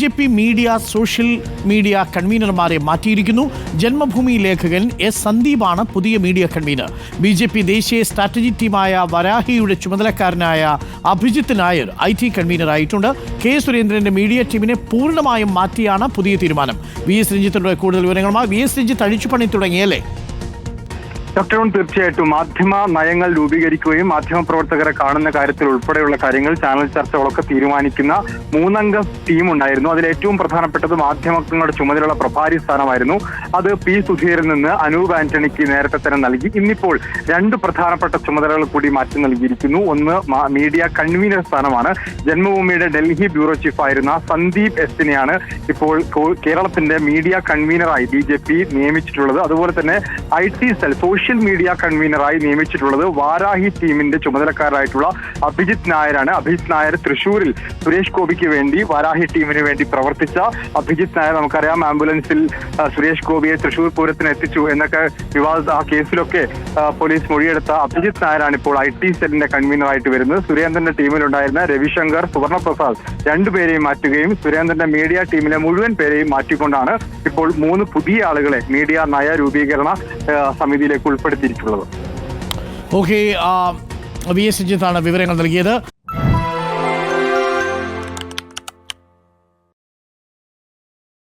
J P media social media കൺവീനർമാരെ മാറ്റിയിരിക്കുന്നു. ജന്മഭൂമി ലേഖകൻ S സന്ദീപാണ് പുതിയ media convener. B J P ദേശീയ സ്ട്രാറ്റജി ടീമായ വരാഹിയുടെ ചുമതലക്കാരനായ അഭിജിത്ത് നായർ ഐ ടി കൺവീനറായിട്ടുണ്ട്. കെ സുരേന്ദ്രന്റെ മീഡിയ ടീമിനെ പൂർണമായും മാറ്റിയാണ് പുതിയ തീരുമാനം. വി എസ് രഞ്ജിത്തിന്റെ കൂടുതൽ വിവരങ്ങളുമായി. വി എസ് രഞ്ജിത്ത് അഴിച്ചുപണി തുടങ്ങിയല്ലേ? ഡോക്ടർ തീർച്ചയായിട്ടും. മാധ്യമ നയങ്ങൾ രൂപീകരിക്കുകയും മാധ്യമ പ്രവർത്തകരെ കാണുന്ന കാര്യത്തിൽ ഉൾപ്പെടെയുള്ള കാര്യങ്ങൾ ചാനൽ ചർച്ചകളൊക്കെ തീരുമാനിക്കുന്ന മൂന്നംഗ ടീം ഉണ്ടായിരുന്നു. അതിൽ ഏറ്റവും പ്രധാനപ്പെട്ടത് മാധ്യമങ്ങളുടെ ചുമതലയുള്ള പ്രഭാരി സ്ഥാനമായിരുന്നു. അത് പി സുധീരിൽ നിന്ന് അനൂപ് ആന്റണിക്ക് നേരത്തെ തന്നെ നൽകി. ഇന്നിപ്പോൾ രണ്ട് പ്രധാനപ്പെട്ട ചുമതലകൾ കൂടി മാറ്റി നൽകിയിരിക്കുന്നു. ഒന്ന് മീഡിയ കൺവീനർ സ്ഥാനമാണ്. ജന്മഭൂമിയുടെ ഡൽഹി ബ്യൂറോ ചീഫ് ആയിരുന്ന സന്ദീപ് എസിനെയാണ് ഇപ്പോൾ കേരളത്തിന്റെ മീഡിയ കൺവീനറായി ബി ജെ പി നിയമിച്ചിട്ടുള്ളത്. അതുപോലെ തന്നെ I T cell social media കൺവീനറായി നിയമിച്ചിട്ടുള്ളത് വാരാഹി ടീമിന്റെ ചുമതലക്കാരായിട്ടുള്ള അഭിജിത് നായരാണ്. അഭിജിത് നായർ തൃശൂരിൽ സുരേഷ് ഗോപിക്ക് വേണ്ടി വാരാഹി ടീമിന് വേണ്ടി പ്രവർത്തിച്ച അഭിജിത് നായർ. നമുക്കറിയാം ആംബുലൻസിൽ സുരേഷ് ഗോപിയെ തൃശൂർ പൂരത്തിന് എത്തിച്ചു എന്നൊക്കെ വിവാദ ആ കേസിലൊക്കെ പോലീസ് മൊഴിയെടുത്ത അഭിജിത് നായരാണ് ഇപ്പോൾ ഐ ടി സെല്ലിന്റെ കൺവീനറായിട്ട് വരുന്നത്. സുരേന്ദ്രന്റെ ടീമിലുണ്ടായിരുന്ന രവിശങ്കർ സുവർണപ്രസാദ് രണ്ടുപേരെയും മാറ്റുകയും സുരേന്ദ്രന്റെ മീഡിയ ടീമിലെ മുഴുവൻ പേരെയും മാറ്റിക്കൊണ്ടാണ് ഇപ്പോൾ മൂന്ന് പുതിയ ആളുകളെ മീഡിയ നയ രൂപീകരണ സമിതിയിലേക്ക് ഉൾപ്പെടുത്തിയിട്ടുള്ളത്. ഓക്കെ വി എസ് രഞ്ജിത്താണ് വിവരങ്ങൾ നൽകിയത്.